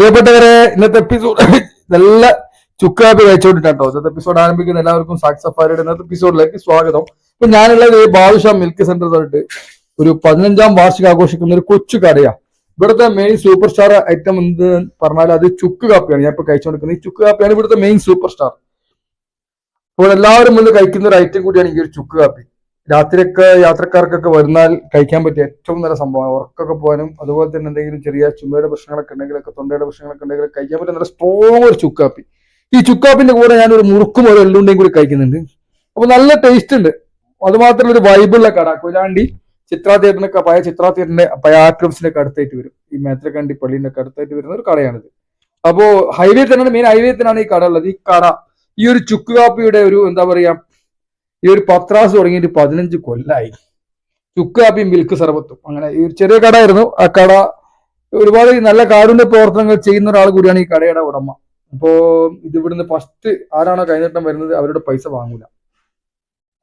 പ്രിയപ്പെട്ടവരെ ഇന്നത്തെ എപ്പിസോഡ് നല്ല ചുക്കാപ്പി കഴിച്ചോണ്ടിട്ടോ ഇന്നത്തെ എപ്പിസോഡ് ആരംഭിക്കുന്ന എല്ലാവർക്കും സാക്സ് സഫാരിയുടെ ഇന്നത്തെ എപ്പിസോഡിലേക്ക് സ്വാഗതം. ഇപ്പൊ ഞാനുള്ളത് ബാദുഷാ മിൽക്ക് സെന്റർ തൊട്ട് ഒരു പതിനഞ്ചാം വാർഷികം ആഘോഷിക്കുന്ന ഒരു കൊച്ചു കടയാ. ഇവിടുത്തെ മെയിൻ സൂപ്പർ സ്റ്റാർ ഐറ്റം എന്ത് പറഞ്ഞാൽ അത് ചുക്ക് കാപ്പിയാണ്. ഞാൻ ഇപ്പൊ കഴിച്ചുകൊണ്ടിരിക്കുന്നത്. ഈ ചുക്ക് കാപ്പിയാണ് ഇവിടുത്തെ മെയിൻ സൂപ്പർ സ്റ്റാർ അപ്പോൾ എല്ലാവരും മുന്നിൽ കഴിക്കുന്ന ഒരു ഐറ്റം കൂടിയാണ് ഈ ഒരു ചുക്ക് കാപ്പി. രാത്രിയൊക്കെ യാത്രക്കാർക്കൊക്കെ വരുന്നാൽ കഴിക്കാൻ പറ്റിയ ഏറ്റവും നല്ല സംഭവമാണ് ഉറക്കൊക്കെ പോകാനും അതുപോലെ തന്നെ എന്തെങ്കിലും ചെറിയ ചുമയുടെ പ്രശ്നങ്ങളൊക്കെ ഉണ്ടെങ്കിലൊക്കെ തൊണ്ടയുടെ പ്രശ്നങ്ങളൊക്കെ ഉണ്ടെങ്കിൽ കഴിക്കാൻ പറ്റിയ നല്ല സ്ട്രോങ് ഒരു ചുക്കാപ്പി. ഈ ചുക്കാപ്പിന്റെ കൂടെ ഞാൻ ഒരു മുറുക്കും ഒരു എള്ളുണ്ടയും കൂടി കഴിക്കുന്നുണ്ട്. അപ്പൊ നല്ല ടേസ്റ്റ് ഉണ്ട്. അതുമാത്രമല്ല ഒരു വൈബുള്ള കട. കൊയിലാണ്ടി ചിത്രാ തിയേറ്ററിനൊക്കെ പഴയ ചിത്രാ തിയേറ്ററിന്റെ പഴയ ഒക്കെ അടുത്തായിട്ട് വരും. ഈ മേത്രക്കണ്ടി പള്ളിന്റെ അടുത്തായിട്ട് വരുന്ന ഒരു കടയാണിത്. അപ്പോ ഹൈവേ തന്നെയാണ് മെയിൻ ഹൈവേ തന്നെയാണ് ഈ കട ഉള്ളത്. ഈ കട ഈ ഒരു ചുക്ക് കാപ്പിയുടെ ഒരു എന്താ പറയാ ഈ ഒരു പത്രാസ് തുടങ്ങിയിട്ട് പതിനഞ്ച് കൊല്ലായി. ചുക്ക് കാപ്പിയും മിൽക്ക് സർബത്തും അങ്ങനെ ഈ ഒരു ചെറിയ കട ആയിരുന്നു ആ കട ഒരുപാട് നല്ല കാരുണ്യ പ്രവർത്തനങ്ങൾ ചെയ്യുന്ന ഒരാൾ കൂടിയാണ് ഈ കടയുടെ ഉടമ. അപ്പോ ഇത് ഇവിടുന്ന് ഫസ്റ്റ് ആരാണോ കൈനീട്ടം വരുന്നത് അവരോട് പൈസ വാങ്ങൂല.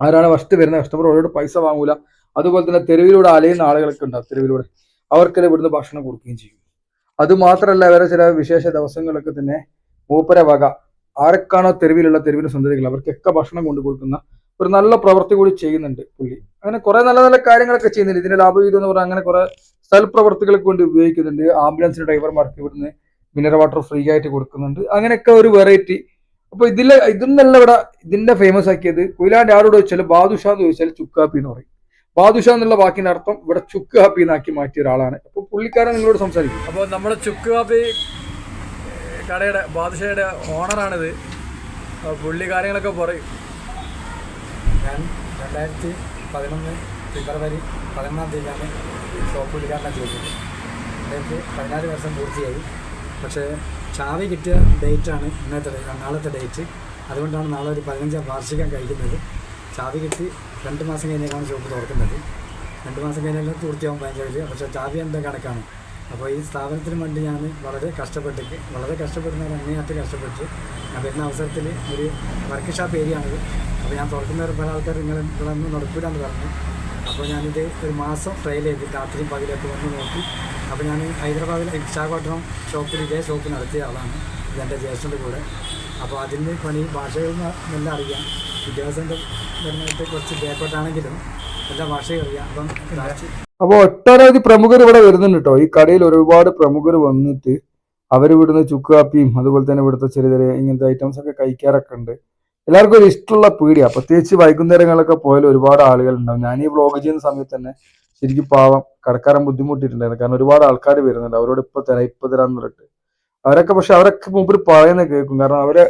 ആരാണ് ഫസ്റ്റ് വരുന്ന കസ്റ്റമർ അവരോട് പൈസ വാങ്ങൂല. അതുപോലെ തന്നെ തെരുവിലൂടെ അലയുന്ന ആളുകളൊക്കെ ഉണ്ടാവും തെരുവിലൂടെ. അവർക്കെല്ലാം ഇവിടുന്ന് ഭക്ഷണം കൊടുക്കുകയും ചെയ്യും. അതുമാത്രമല്ല വേറെ ചില വിശേഷ ദിവസങ്ങളൊക്കെ തന്നെ മൂപ്പര വക. ആരൊക്കെയാണോ തെരുവിലുള്ള തെരുവിന്റെ സുന്ദരികൾ അവർക്കൊക്കെ ഭക്ഷണം കൊണ്ടു കൊടുക്കുന്ന ഒരു നല്ല പ്രവൃത്തി കൂടി ചെയ്യുന്നുണ്ട് പുള്ളി. അങ്ങനെ കുറെ നല്ല നല്ല കാര്യങ്ങളൊക്കെ ചെയ്യുന്നുണ്ട്. ഇതിന്റെ ലാഭവിഹിതം എന്ന് പറഞ്ഞാൽ അങ്ങനെ കുറെ സൽപ്രവർത്തികൾക്ക് വേണ്ടി ഉപയോഗിക്കുന്നുണ്ട്. ആംബുലൻസിന്റെ ഡ്രൈവർമാർക്ക് ഇവിടുന്ന് മിനറൽ വാട്ടർ ഫ്രീ ആയിട്ട് കൊടുക്കുന്നുണ്ട്. അങ്ങനെയൊക്കെ ഒരു വെറൈറ്റി അപ്പൊ ഇതിലെ ഇതൊന്നല്ല ഇവിടെ ഇതിന്റെ ഫേമസ് ആക്കിയത് കൊയിലാണ്ട് ആരോട് ചോദിച്ചാൽ ബാദുഷ എന്ന് ചോദിച്ചാൽ ചുക്കാപ്പി എന്ന് പറയും. ബാദുഷ എന്നുള്ള വാക്കിന്റെ അർത്ഥം ഇവിടെ ചുക്ക് കാപ്പി എന്നാക്കി മാറ്റിയ ഒരാളാണ്. അപ്പൊ പുള്ളിക്കാരൻ നിങ്ങളോട് സംസാരിക്കും. അപ്പോൾ നമ്മുടെ ചുക്ക് കാപ്പി കടയുടെ ബാദുഷയുടെ ഓണറാണിത് അപ്പോൾ പുള്ളി കാര്യങ്ങളൊക്കെ പറയും. ഞാൻ രണ്ടായിരത്തി പതിനൊന്ന് ഫെബ്രുവരി പതിനൊന്നാം തീയതിയാണ് ഷോപ്പ് ഉദ്ഘാടനം ചെയ്തത്. എനിക്ക് പതിനാല് വർഷം പൂർത്തിയായി. പക്ഷേ ചാവി കിട്ടിയ ഡേറ്റാണ് ഇന്നത്തെ നാളത്തെ ഡേറ്റ്. അതുകൊണ്ടാണ് നാളെ ഒരു പതിനഞ്ചാം വാർഷികം കഴിക്കുന്നത്. ചാവി കിട്ടി രണ്ട് മാസം കഴിഞ്ഞേക്കാണ് ഷോപ്പ് തുറക്കുന്നത്. രണ്ട് മാസം കഴിഞ്ഞാലും പൂർത്തിയാവും പതിനഞ്ചാം പക്ഷേ ചാവി എന്റെ കണക്കാണ്? അപ്പോൾ ഈ സ്ഥാപനത്തിന് വേണ്ടി ഞാൻ വളരെ കഷ്ടപ്പെട്ടിട്ട് വളരെ കഷ്ടപ്പെടുന്ന അങ്ങേയത്ത് കഷ്ടപ്പെട്ട്. ഞാൻ വരുന്ന അവസരത്തിൽ ഒരു വർക്ക് ഷോപ്പ് ഏരിയ ആണിത്. അപ്പോൾ ഞാൻ തുറക്കുന്ന പല ആൾക്കാർ നിങ്ങൾ നടക്കൂലെന്ന് പറഞ്ഞു. അപ്പോൾ ഞാനിത് ഒരു മാസം ട്രയൽ ചെയ്ത് രാത്രിയും പകലൊക്കെ വന്ന് നോക്കി. അപ്പോൾ ഞാൻ ഹൈദരാബാദിലെ വിശാഖപട്ടണം ഷോപ്പിൽ ഇതേ ഷോപ്പ് നടത്തിയ ആളാണ്. ഇതെന്റെ ജ്യേഷ്ഠന്റെ കൂടെ. അപ്പോൾ അതിന് പണി ഭാഷകൾ എല്ലാം അറിയാം. വിദ്യാഭ്യാസത്തിന്റെ പരമായിട്ട് കുറച്ച് ബാക്കോട്ടാണെങ്കിലും എല്ലാ അറിയാം. അപ്പം ലാസ്റ്റ് അപ്പൊ ഒട്ടനവധി പ്രമുഖർ ഇവിടെ വരുന്നുണ്ട് കേട്ടോ ഈ കടയിൽ ഒരുപാട് പ്രമുഖർ വന്നിട്ട് അവർ ഇവിടുന്ന് ചുക്ക് കാപ്പിയും അതുപോലെ തന്നെ ഇവിടുത്തെ ചെറിയ ചെറിയ ഇങ്ങനത്തെ ഐറ്റംസ് ഒക്കെ കഴിക്കാറൊക്കെ ഉണ്ട്. എല്ലാവർക്കും ഒരു ഇഷ്ടമുള്ള പീടിയാണ് പ്രത്യേകിച്ച് വൈകുന്നേരങ്ങളൊക്കെ പോയാൽ ഒരുപാട് ആളുകൾ ഉണ്ടാവും ഞാൻ ഈ വ്ലോഗ് ചെയ്യുന്ന സമയത്ത് തന്നെ ശരിക്കും പാവം കടക്കാരൻ ബുദ്ധിമുട്ടിയിട്ടുണ്ടായിരുന്നു. കാരണം ഒരുപാട് ആൾക്കാർ വരുന്നുണ്ട്. അവരോട് ഇപ്പൊ തരാം ഇപ്പൊ തരാന്ന് പറഞ്ഞിട്ട്. അവരൊക്കെ പക്ഷെ അവരൊക്കെ മുമ്പിൽ പറയുന്നത് കേൾക്കും. കാരണം അവരെ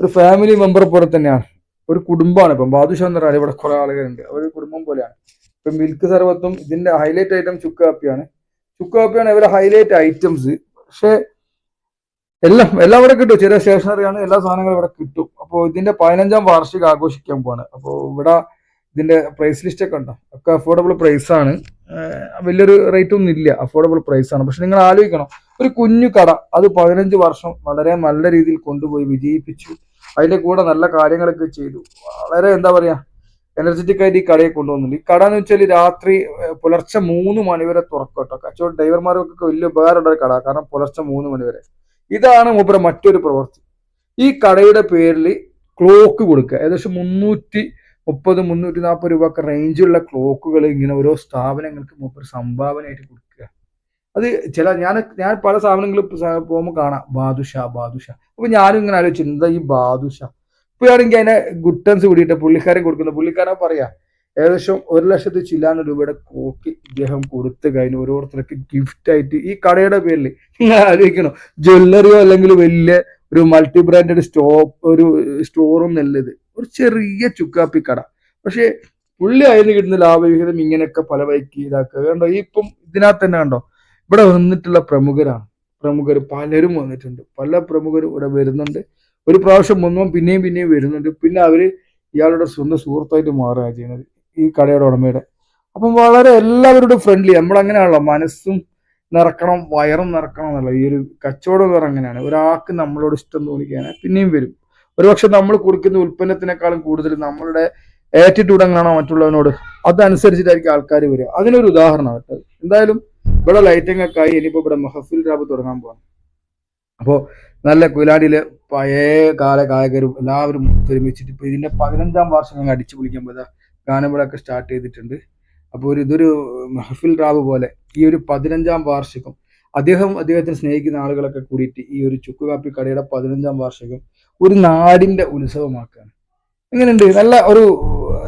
ഒരു ഫാമിലി മെമ്പർ പോലെ തന്നെയാണ്. ഒരു കുടുംബമാണ്. ഇപ്പം ബാദുഷ എന്ന് പറയുന്നത് ഇവിടെ കുറെ ആളുകളുണ്ട്. അവർ കുടുംബം പോലെയാണ്. ഇപ്പൊ മിൽക്ക് സർവത്തും ഇതിന്റെ ഹൈലൈറ്റ് ഐറ്റം ചുക്ക് കാപ്പിയാണ്. ചുക്ക് കാപ്പിയാണ് ഇവരെ ഹൈലൈറ്റ് ഐറ്റംസ് പക്ഷെ എല്ലാം എല്ലാം ഇവിടെ കിട്ടും. ചെറിയ സ്റ്റേഷനറി ആണ്. എല്ലാ സാധനങ്ങളും ഇവിടെ കിട്ടും. അപ്പോൾ ഇതിന്റെ പതിനഞ്ചാം വാർഷികം ആഘോഷിക്കാൻ പോവാണ്. അപ്പോൾ ഇവിടെ ഇതിന്റെ പ്രൈസ് ലിസ്റ്റ് ഒക്കെ ഉണ്ടോ? ഒക്കെ അഫോർഡബിൾ പ്രൈസ് ആണ്. വലിയൊരു റേറ്റ് ഒന്നും ഇല്ല. അഫോർഡബിൾ പ്രൈസ് ആണ്. പക്ഷെ നിങ്ങൾ ആലോചിക്കണം. ഒരു കുഞ്ഞു കട അത് പതിനഞ്ച് വർഷം വളരെ നല്ല രീതിയിൽ കൊണ്ടുപോയി വിജയിപ്പിച്ചു. അതിന്റെ കൂടെ നല്ല കാര്യങ്ങളൊക്കെ ചെയ്തു. വളരെ എന്താ പറയാ എനർജറ്റിക് ആയിട്ട് ഈ കടയെ കൊണ്ടുവന്നുണ്ട് ഈ കട എന്ന് വെച്ചാൽ രാത്രി പുലർച്ചെ മൂന്ന് മണി വരെ തുറക്കും കേട്ടോ. കച്ചവട ഡ്രൈവർമാർക്കൊക്കെ വലിയ ഉപകാരമുള്ള ഒരു കട കാരണം പുലർച്ചെ മൂന്ന് മണി വരെ. ഇതാണ് മൂപ്പര മറ്റൊരു പ്രവൃത്തി. ഈ കടയുടെ പേരിൽ ക്ലോക്ക് കൊടുക്കുക. ഏകദേശം മുന്നൂറ്റി മുപ്പത് മുന്നൂറ്റി നാൽപ്പത് രൂപ ഒക്കെ റേഞ്ചുള്ള ക്ലോക്കുകൾ ഇങ്ങനെ ഓരോ സ്ഥാപനങ്ങൾക്ക് മൂപ്പർ സംഭാവനയായിട്ട് കൊടുക്കുക. അത് ചില ഞാൻ ഞാൻ പല സ്ഥാപനങ്ങളിൽ പോകുമ്പോൾ കാണാം. ബാദുഷ ബാദുഷ. അപ്പൊ ഞാനും ഇങ്ങനെ ആലോചിച്ചു എന്താ ഈ ബാദുഷ? ഇപ്പൊ ആണെങ്കിൽ അതിനെ ഗുട്ടൻസ് കൂടിയിട്ട് പുള്ളിക്കാരൻ കൊടുക്കുന്നത് പുള്ളിക്കാരൻ പറയാ ഏകദേശം ഒരു ലക്ഷത്തി ചില്ലാന രൂപയുടെ കോക്കി ഇദ്ദേഹം കൊടുത്തു കഴിഞ്ഞു ഓരോരുത്തർക്ക് ഗിഫ്റ്റ് ആയിട്ട് ഈ കടയുടെ പേരിൽ നിങ്ങൾ ആലോചിക്കണോ? ജ്വല്ലറിയോ അല്ലെങ്കിൽ വലിയ ഒരു മൾട്ടി ബ്രാൻഡഡ് സ്റ്റോ ഒരു സ്റ്റോറും നല്ലത് ഒരു ചെറിയ ചുക്കാപ്പി കട. പക്ഷേ പുള്ളി അതിന് കിട്ടുന്ന ലാഭവിഹിതം ഇങ്ങനെയൊക്കെ പല വൈക്ക് ഇതാക്കുക. കണ്ടോ? ഈ ഇപ്പം ഇതിനകത്ത് തന്നെ കണ്ടോ? ഇവിടെ വന്നിട്ടുള്ള പ്രമുഖരാണ്. പ്രമുഖർ പലരും വന്നിട്ടുണ്ട്. പല പ്രമുഖരും ഇവിടെ വരുന്നുണ്ട്. ഒരു പ്രാവശ്യം വന്നപ്പോൾ പിന്നെയും പിന്നെയും വരുന്നുണ്ട്. പിന്നെ അവർ ഇയാളുടെ സ്വന്തം സുഹൃത്തായിട്ട് മാറുകയാണ് ചെയ്യുന്നത്. ഈ കടയുടെ ഉടമയുടെ. അപ്പം വളരെ എല്ലാവരോടും ഫ്രണ്ട്ലി നമ്മളങ്ങനെയാണല്ലോ. മനസ്സും നിറക്കണം വയറും നിറക്കണം എന്നല്ല. ഈ ഒരു കച്ചവടം പറഞ്ഞാൽ അങ്ങനെയാണ്. ഒരാൾക്ക് നമ്മളോട് ഇഷ്ടം തോന്നിക്കാൻ പിന്നെയും വരും. ഒരുപക്ഷെ നമ്മൾ കൊടുക്കുന്ന ഉൽപ്പന്നത്തിനേക്കാളും കൂടുതൽ നമ്മളുടെ ആറ്റിറ്റ്യൂഡ് എങ്ങനെയാണോ മറ്റുള്ളവനോട്? അതനുസരിച്ചിട്ടായിരിക്കും ആൾക്കാർ വരിക. അതിനൊരു ഉദാഹരണമാണ് എന്തായാലും ഇവിടെ ലൈറ്റിംഗ് ഒക്കെ ആയി ഇനിയിപ്പോ ഇവിടെ മഹഫിൽ രാബ് തുടങ്ങാൻ പോകണം അപ്പോൾ നല്ല കുലാടിയിലെ പഴയ കാല ഗായകരും എല്ലാവരും ഒത്തൊരുമിച്ചിട്ട് ഇപ്പോൾ ഇതിന്റെ പതിനഞ്ചാം വർഷം ഞങ്ങൾ അടിച്ചു പൊളിക്കാൻ പോയതാ. ഒക്കെ സ്റ്റാർട്ട് ചെയ്തിട്ടുണ്ട്. അപ്പോൾ ഒരു ഇതൊരു മഹഫിൽ ഡ്രാബ് പോലെ ഈ ഒരു പതിനഞ്ചാം വാർഷികം. അദ്ദേഹം അദ്ദേഹത്തിന് സ്നേഹിക്കുന്ന ആളുകളൊക്കെ കൂടിയിട്ട് ഈ ഒരു ചുക്ക് കാപ്പി കടയുടെ പതിനഞ്ചാം വാർഷികം ഒരു നാടിന്റെ ഉത്സവമാക്കുകയാണ് എങ്ങനെയുണ്ട്? നല്ല ഒരു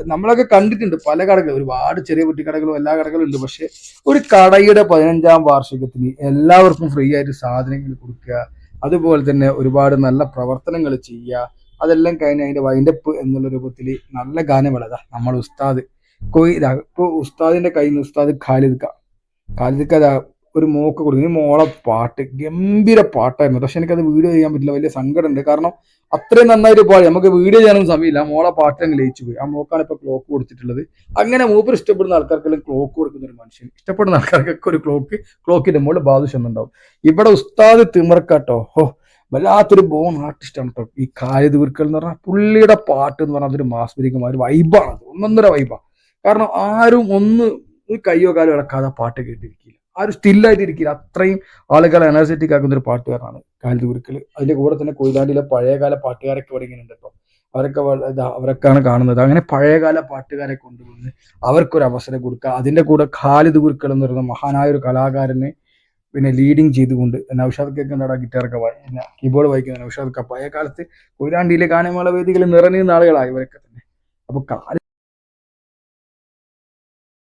നമ്മളൊക്കെ കണ്ടിട്ടുണ്ട് പല കടകൾ ഒരുപാട് ചെറിയ കുട്ടിക്കടകളും എല്ലാ കടകളും ഉണ്ട്. പക്ഷെ ഒരു കടയുടെ പതിനഞ്ചാം വാർഷികത്തിന് എല്ലാവർക്കും ഫ്രീ ആയിട്ട് സാധനങ്ങൾ കൊടുക്കുക അതുപോലെ തന്നെ ഒരുപാട് നല്ല പ്രവർത്തനങ്ങൾ ചെയ്യുക അതെല്ലാം കഴിഞ്ഞ് അതിന്റെ വൈൻഡപ്പ് എന്നുള്ള രൂപത്തിൽ നല്ല ഗാനമേള നമ്മൾ ഉസ്താദ് കോയി ഇപ്പോൾ ഉസ്താദിന്റെ കയ്യിൽ നിന്ന് ഉസ്താദ് ഖാലിദ്ക്ക ഖാലിദ്ക്ക ഒരു മോക്ക് കൊടുക്കുന്നു ഈ മോളെ പാട്ട് ഗംഭീര പാട്ടായിരുന്നു. പക്ഷെ എനിക്കത് വീഡിയോ ചെയ്യാൻ പറ്റില്ല. വലിയ സങ്കടമുണ്ട്. കാരണം അത്രയും നന്നായിട്ട് പാടി. നമുക്ക് വീഡിയോ ചെയ്യാനൊന്നും സമയമില്ല. മോളെ പാട്ട് അങ്ങ് ലയിച്ചു പോയി. ആ മോക്കാണ് ഇപ്പൊ ക്ലോക്ക് കൊടുത്തിട്ടുള്ളത്. അങ്ങനെ മൂപ്പർ ഇഷ്ടപ്പെടുന്ന ആൾക്കാർക്കെല്ലാം ക്ലോക്ക് കൊടുക്കുന്ന ഒരു മനുഷ്യൻ. ഇഷ്ടപ്പെടുന്ന ആൾക്കാർക്കൊക്കെ ഒരു ക്ലോക്ക് ക്ലോക്കിന്റെ മുകളിൽ ബാധിച്ചെന്നുണ്ടാവും ഇവിടെ ഉസ്താദ് തിമർക്കാട്ടോ. ഹോ വല്ലാത്തൊരു ബോൺ ആർട്ടിസ്റ്റാണ് കേട്ടോ ഈ കാലിദ് വീർക്കൽ എന്ന് പറഞ്ഞാൽ പുള്ളിയുടെ പാട്ട് എന്ന് പറഞ്ഞാൽ അതൊരു മാസ്മരികമായ ഒരു വൈബാണ് ഒന്നൊന്നര വൈബാണ് കാരണം ആരും ഒന്ന് ഒരു കയ്യോ കാലോ ഇളക്കാതെ പാട്ട് കേട്ടിരിക്കില്ല. ആരും സ്റ്റില്ലായിട്ട് ഇരിക്കില്ല അത്രയും ആളുകളെ എനർജറ്റിക് ആക്കുന്ന ഒരു പാട്ടുകാരനാണ് കാലിദ് വീർക്കൽ അതിന്റെ കൂടെ തന്നെ കൊയിലാണ്ടിയിലെ പഴയകാല പാട്ടുകാരൊക്കെ ഇവിടെ ഇങ്ങനെ ഉണ്ട് കേട്ടോ. അവരൊക്കെ അവരൊക്കെയാണ് കാണുന്നത്. അങ്ങനെ പഴയകാല പാട്ടുകാരെ കൊണ്ടുവന്ന് അവർക്കൊരു അവസരം കൊടുക്കുക. അതിന്റെ കൂടെ ഖാലിദ് ഗുരുക്കൾ എന്ന് പറയുന്ന മഹാനായ ഒരു കലാകാരനെ പിന്നെ ലീഡിങ് ചെയ്തുകൊണ്ട് നൌഷാദ് കേൾക്കേണ്ട ഗിറ്റാറൊക്കെ പിന്നെ കീബോർഡ് വായിക്കുന്ന നൌഷാദ് പഴയ കാലത്ത് കൊയിലാണ്ടിയിലെ ഗാനമേള വേദികളിൽ നിറഞ്ഞിരുന്ന ആളുകളായി ഇവരൊക്കെ തന്നെ. അപ്പൊ കാലി